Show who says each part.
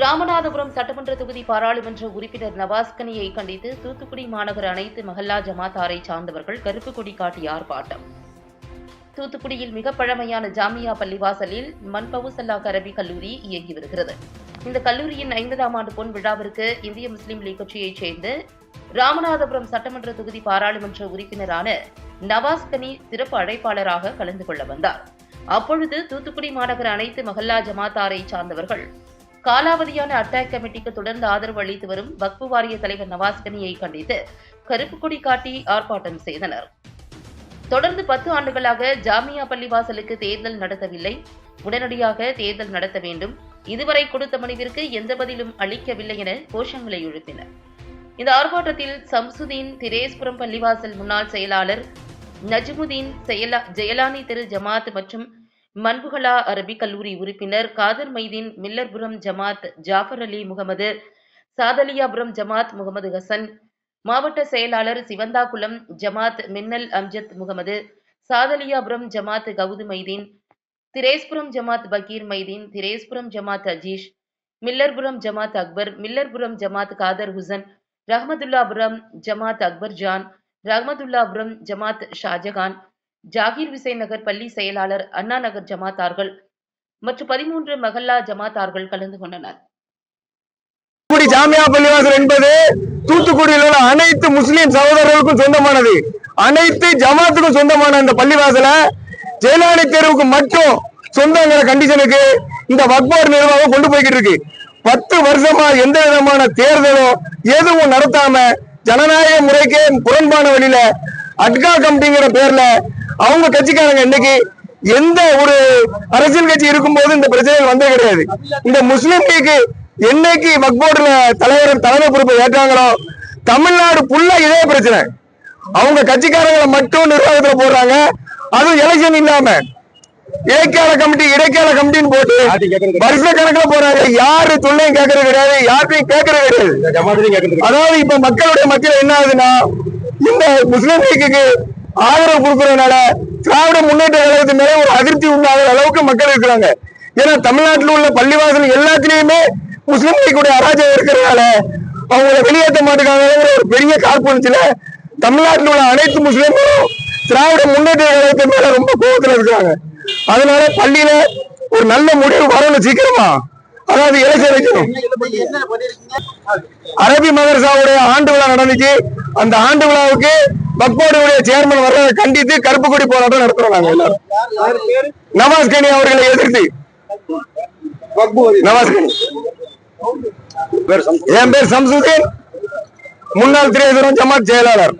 Speaker 1: ராமநாதபுரம் சட்டமன்ற தொகுதி பாராளுமன்ற உறுப்பினர் நவாஸ்கனியை கண்டித்து தூத்துக்குடி மாநகர அனைத்து மஹல்லா ஜமாத்தாரை சார்ந்தவர்கள் கருப்பு கொடி காட்டி ஆர்ப்பாட்டம். தூத்துக்குடியில் மிக பழமையான ஜாமியா பள்ளிவாசலில் மன்பவுசல்லா கரபி கல்லூரி இயங்கி வருகிறது. இந்த கல்லூரியின் ஐம்பதாம் ஆண்டு பொன் விழாவிற்கு இந்திய முஸ்லீம் லீக் கட்சியைச் சேர்ந்த ராமநாதபுரம் சட்டமன்ற தொகுதி பாராளுமன்ற உறுப்பினரான நவாஸ்கனி சிறப்பு அழைப்பாளராக கலந்து கொள்ள வந்தார். அப்பொழுது தூத்துக்குடி மாநகர அனைத்து மஹல்லா ஜமாத்தாரை சார்ந்தவர்கள் காலாவதியான அட்டாக் கமிட்டிக்கு தொடர்ந்து ஆதரவு அளித்து வரும் வக்பு வாரிய தலைவர் நவாஸ்கனியை கண்டித்து கருப்பு கொடி காட்டி ஆர்ப்பாட்டம் செய்தனர். தொடர்ந்து பத்து ஆண்டுகளாக ஜாமியா பள்ளிவாசலுக்கு தேர்தல் நடத்தவில்லை. உடனடியாக தேர்தல் நடத்த வேண்டும். இதுவரை கொடுத்த மனுவிற்கு எந்த பதிலும் அளிக்கவில்லை என கோஷங்களை எழுப்பினர். இந்த ஆர்ப்பாட்டத்தில் சம்சுதீன் திரேஸ்புரம் பள்ளிவாசல் முன்னாள் செயலாளர் நஜ்முதீன் செயலா ஜெயலானி திரு ஜமாத் மற்றும் மன்புகலா அரபி கல்லூரி உறுப்பினர் காதர் மைதீன் மில்லர்புரம் ஜமாத் ஜாஃபர் அலி முகமது சாதலியாபுரம் ஜமாத் முகமது ஹசன் மாவட்ட செயலாளர் சிவந்தாகுளம் ஜமாத் மின்னல் அம்ஜத் முகமது சாதலியாபுரம் ஜமாத் கவுது மைதீன் திரேஸ்புரம் ஜமாத் பகீர் மைதீன் திரேஸ்புரம் ஜமாத் அஜீஷ் மில்லர்புரம் ஜமாத் அக்பர் மில்லர்புரம் ஜமாத் காதர் ஹுசன் ரஹமதுல்லாபுரம் ஜமாத் அக்பர் ஜான் ரஹமதுல்லாபுரம் ஜமாத் ஷாஜகான் ஜாகிர் விசை நகர் பள்ளி செயலாளர் அண்ணா நகர் ஜமாத்தார்கள் மற்றும் பதிமூன்று மகல்லா ஜமாத்தார்கள் கலந்து கொண்டனர்.
Speaker 2: தூத்துக்குடி ஜாமியா பள்ளிவாசல் என்பது தூத்துக்குடியில் உள்ள அனைத்து முஸ்லிம் சகோதரர்களுக்கும் சொந்தமானது. அனைத்து ஜமாத்துக்கும் சொந்தமான அந்த பள்ளிவாசல ஜெயலலிதா தேர்வுக்கு மட்டும் சொந்தங்கிற கண்டிஷனுக்கு இந்த வக்பார் நிர்வாகம் கொண்டு போய்கிட்டு இருக்கு பத்து வருஷமா எந்த விதமான தேர்தலோ எதுவும் நடத்தாம ஜனநாயக முறைக்கு புறம்பான வழியில அட்கா கமிட்டிங்கிற பேர்ல அவங்க கட்சிக்காரங்க இன்னைக்கு எந்த ஒரு அரசியல் கட்சி இருக்கும்போது இந்த பிரச்சனைகள் வந்தே கிடையாது. இந்த முஸ்லிம் லீக் என்னைக்கு வக்போர்டுல தலைவர் தலைமை பொறுப்பை ஏற்றாங்களோ தமிழ்நாடு ஃபுல்லா இதே பிரச்சனை. அவங்க கட்சிக்காரங்களை மட்டும் நிர்வாகத்துல போடுறாங்க. அதுவும் எலெக்ஷன் இல்லாம. இடைக்கால கமிட்டி இடைக்கால கமிட்டின்னு போட்டு வருஷ கணக்குல போறாங்க. யாரு தொல்லையும் கேட்கறது கிடையாது யார்கிட்டையும் கேட்கறது கிடையாது. அதாவது இப்ப மக்களுடைய மத்தியில என்ன ஆகுதுன்னா இந்த முஸ்லிம் லீக்குக்கு ஆதரவு கொடுக்கறதுனால திராவிட முன்னேற்ற கழகத்தின் மேல ஒரு அதிருப்தி உண்டாகிற அளவுக்கு மக்கள் இருக்கிறாங்க. ஏன்னா தமிழ்நாட்டில் உள்ள பள்ளிவாசல் எல்லாத்துலயுமே முஸ்லிம் லீக்குடைய அராஜகம் இருக்கிறதுனால அவங்கள வெளியேற்ற மாட்டேங்கிறாங்கிற ஒரு பெரிய காழ்ப்புணர்ச்சியில தமிழ்நாட்டில் உள்ள அனைத்து முஸ்லிம்களும் திராவிட முன்னேற்ற கழகத்தின் மேல ரொம்ப கோபத்துல இருக்கிறாங்க. அதனால பள்ளியில ஒரு நல்ல முடிவு வரணும் சீக்கிரமா. அதாவது எலெக்ஷன் வைக்கணும் அரபி மதரசாவுடைய ஆண்டு விழா நடந்துச்சு. அந்த ஆண்டு விழாவுக்கு பக்போர்டுடைய சேர்மன் வர கண்டித்து கருப்பு கொடி போராட்டம் நடத்துறோம் நாங்க எல்லாரும். நவாஸ் கனி அவர்களை எதிர்த்து. நவாஸ் கனி. என் பேர் சம்சுதீன். முன்னாள் திரேசுரம் ஜமாத் செயலாளர்